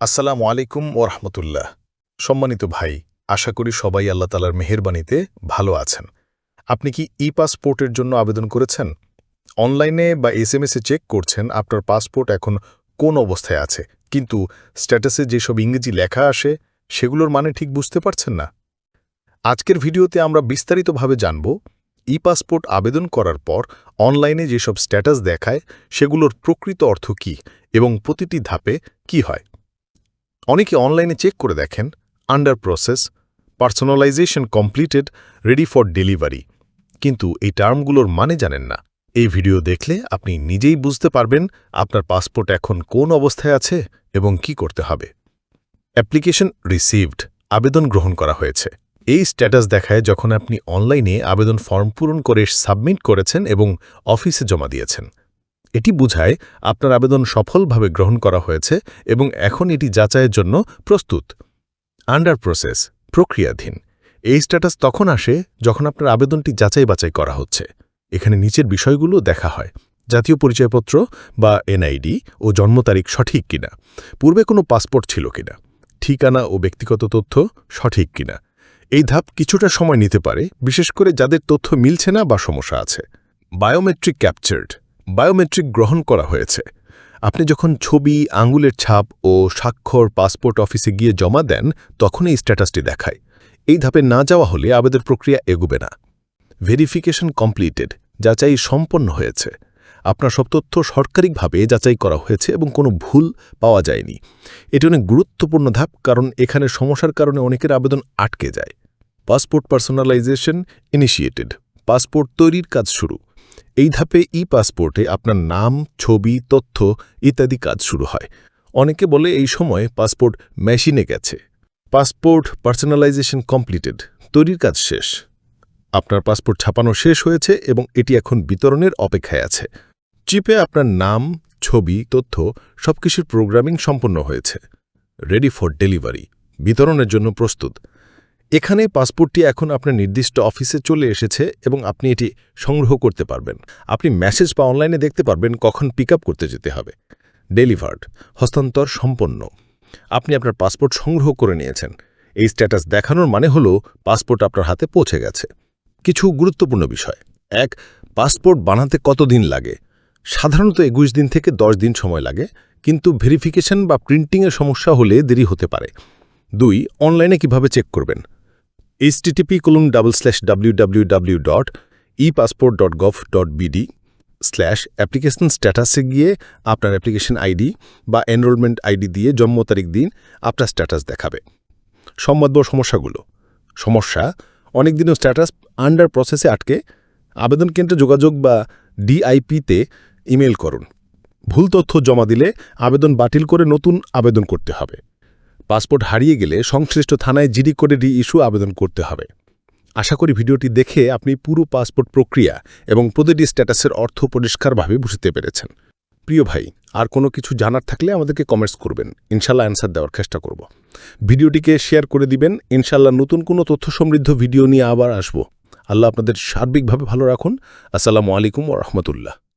আসসালামু আলাইকুম ওরহমতুল্লাহ সম্মানিত ভাই, আশা করি সবাই আল্লাহ তালার মেহেরবানিতে ভালো আছেন। আপনি কি ই পাসপোর্টের জন্য আবেদন করেছেন? অনলাইনে বা এস এম এসে চেক করছেন আপনার পাসপোর্ট এখন কোন অবস্থায় আছে? কিন্তু স্ট্যাটাসে যেসব ইংরেজি লেখা আসে, সেগুলোর মানে ঠিক বুঝতে পারছেন না। আজকের ভিডিওতে আমরা বিস্তারিতভাবে জানব ই পাসপোর্ট আবেদন করার পর অনলাইনে যেসব স্ট্যাটাস দেখায়, সেগুলোর প্রকৃত অর্থ কী এবং প্রতিটি ধাপে কি হয়। অনেকে অনলাইনে চেক করে দেখেন under process personalization completed ready for delivery কিন্তু এই টার্মগুলোর মানে জানেন না। এই ভিডিও দেখলে আপনি নিজেই বুঝতে পারবেন আপনার পাসপোর্ট এখন কোন অবস্থায় আছে এবং কি করতে হবে। অ্যাপ্লিকেশন রিসিভড আবেদন গ্রহণ করা হয়েছে। এই স্ট্যাটাস দেখায় যখন আপনি অনলাইনে আবেদন ফর্ম পূরণ করে সাবমিট করেছেন এবং অফিসে জমা দিয়েছেন। এটি বুঝায় আপনার আবেদন সফলভাবে গ্রহণ করা হয়েছে এবং এখন এটি যাচাইয়ের জন্য প্রস্তুত। আন্ডার প্রসেস প্রক্রিয়াধীন। এই স্ট্যাটাস তখন আসে যখন আপনার আবেদনটি যাচাই বাছাই করা হচ্ছে। এখানে নিচের বিষয়গুলো দেখা হয়। জাতীয় পরিচয়পত্র বা এনআইডি ও জন্ম তারিখ সঠিক কিনা। পূর্বে কোনো পাসপোর্ট ছিল কিনা। ঠিকানা ও ব্যক্তিগত তথ্য সঠিক কিনা। এই ধাপ কিছুটা সময় নিতে পারে, বিশেষ করে যাদের তথ্য মিলছে না বা সমস্যা আছে। বায়োমেট্রিক ক্যাপচার্ড বায়োমেট্রিক গ্রহণ করা হয়েছে। আপনি যখন ছবি আঙ্গুলের ছাপ ও স্বাক্ষর পাসপোর্ট অফিসে গিয়ে জমা দেন তখন এই স্ট্যাটাসটি দেখায়। এই ধাপে না যাওয়া হলে আবেদন প্রক্রিয়া এগোবে না। ভেরিফিকেশন কমপ্লিটেড যাচাই সম্পন্ন হয়েছে। আপনার সব তথ্য সরকারিভাবে যাচাই করা হয়েছে এবং কোনো ভুল পাওয়া যায়নি। এটি অনেক গুরুত্বপূর্ণ ধাপ, কারণ এখানে সমস্যার কারণে অনেকের আবেদন আটকে যায়। পাসপোর্ট পার্সোনালাইজেশন ইনিশিয়েটেড পাসপোর্ট তৈরির কাজ শুরু। এই ধাপে ই পাসপোর্টে আপনার নাম, ছবি, তথ্য ইত্যাদি কাজ শুরু হয়। অনেকে বলে এই সময় পাসপোর্ট মেশিনে গেছে। পাসপোর্ট পার্সোনালাইজেশন কমপ্লিটেড তৈরির কাজ শেষ। আপনার পাসপোর্ট ছাপানো শেষ হয়েছে এবং এটি এখন বিতরণের অপেক্ষায় আছে। চিপে আপনার নাম, ছবি, তথ্য সবকিছুর প্রোগ্রামিং সম্পন্ন হয়েছে। রেডি ফর ডেলিভারি বিতরণের জন্য প্রস্তুত। এখানে পাসপোর্টটি এখন আপনার নির্দিষ্ট অফিসে চলে এসেছে এবং আপনি এটি সংগ্রহ করতে পারবেন। আপনি মেসেজ বা অনলাইনে দেখতে পারবেন কখন পিক করতে যেতে হবে। ডেলিভার্ড হস্তান্তর সম্পন্ন। আপনি আপনার পাসপোর্ট সংগ্রহ করে নিয়েছেন। এই স্ট্যাটাস দেখানোর মানে হল পাসপোর্ট আপনার হাতে পৌঁছে গেছে। কিছু গুরুত্বপূর্ণ বিষয়। এক, পাসপোর্ট বানাতে কতদিন লাগে? সাধারণত একুশ দিন থেকে দশ দিন সময় লাগে, কিন্তু ভেরিফিকেশন বা প্রিন্টিংয়ের সমস্যা হলে দেরি হতে পারে। দুই অনলাইনে কীভাবে চেক করবেন? HTTP colon double slash W dot E passport dot gov dot BD slash application স্ট্যাটাসে গিয়ে আপনার অ্যাপ্লিকেশন আইডি বা এনরোলমেন্ট আইডি দিয়ে জন্ম তারিখ দিন আপনার স্ট্যাটাস দেখাবে। সম্ভাব্য সমস্যাগুলো। সমস্যা অনেকদিনও স্ট্যাটাস আন্ডার প্রসেসে আটকে। আবেদন কেন্দ্রে যোগাযোগ বা ডিআইপিতে ইমেল করুন। ভুল তথ্য জমা দিলে আবেদন বাতিল করে নতুন আবেদন করতে হবে। পাসপোর্ট হারিয়ে গেলে সংশ্লিষ্ট থানায় জিডি করে রি ইস্যু আবেদন করতে হবে। আশা করি ভিডিওটি দেখে আপনি পুরো পাসপোর্ট প্রক্রিয়া এবং প্রতিটি স্ট্যাটাসের অর্থ পরিষ্কারভাবে বুঝতে পেরেছেন। প্রিয় ভাই, আর কোনো কিছু জানার থাকলে আমাদেরকে কমেন্টস করবেন। ইনশাল্লাহ অ্যান্সার দেওয়ার চেষ্টা করব। ভিডিওটিকে শেয়ার করে দিবেন। ইনশাল্লাহ নতুন কোনো তথ্য সমৃদ্ধ ভিডিও নিয়ে আবার আসব। আল্লাহ আপনাদের সার্বিকভাবে ভালো রাখুন। আসসালামু আলাইকুম ও রহমতুল্লাহ।